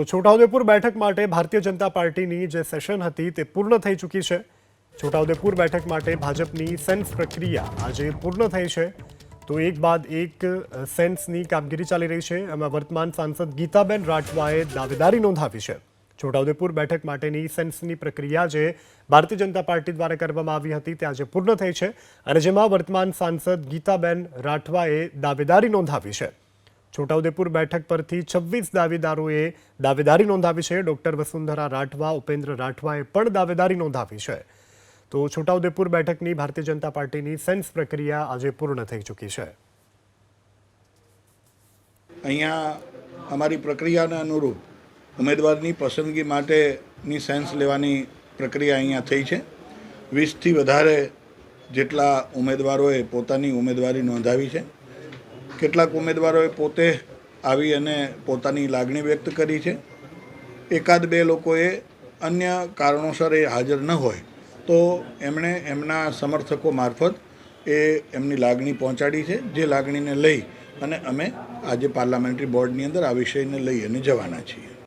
તો છોટાઉદેપુર બેઠક માટે ભારતીય જનતા પાર્ટીની જે સેશન હતી તે પૂર્ણ થઈ ચૂકી છે. છોટાઉદેપુર બેઠક માટે ભાજપની સેન્સ પ્રક્રિયા આજે પૂર્ણ થઈ છે. તો એક બાદ એક સેન્સની કામગીરી ચાલી રહી છે. એમાં વર્તમાન સાંસદ ગીતાબેન રાઠવાએ દાવેદારી નોંધાવી છે. છોટાઉદેપુર બેઠક માટેની સેન્સની પ્રક્રિયા જે ભારતીય જનતા પાર્ટી દ્વારા કરવામાં આવી હતી તે આજે પૂર્ણ થઈ છે. અને જેમાં વર્તમાન સાંસદ ગીતાબેન રાઠવાએ દાવેદારી નોંધાવી છે. છોટાઉદેપુર બેઠક પરથી છવ્વીસ દાવેદારોએ દાવેદારી નોંધાવી છે. ડોક્ટર વસુંધરા રાઠવા, ઉપેન્દ્ર રાઠવાએ પણ દાવેદારી નોંધાવી છે. તો છોટાઉદેપુર બેઠકની ભારતીય જનતા પાર્ટીની સેન્સ પ્રક્રિયા આજે પૂર્ણ થઈ ચૂકી છે. અહીંયા અમારી પ્રક્રિયાને અનુરૂપ ઉમેદવારની પસંદગી માટેની સેન્સ લેવાની પ્રક્રિયા અહીંયા થઈ છે. વીસથી વધારે જેટલા ઉમેદવારોએ પોતાની ઉમેદવારી નોંધાવી છે. કેટલાક ઉમેદવારોએ પોતે આવી અને પોતાની લાગણી વ્યક્ત કરી છે. એકાદ બે લોકોએ અન્ય કારણોસર એ હાજર ન હોય, તો એમણે એમના સમર્થકો મારફત એ એમની લાગણી પહોંચાડી છે, જે લાગણીને લઈ અને અમે આજે પાર્લામેન્ટરી બોર્ડની અંદર આ વિષયને લઈ અને જવાના છીએ.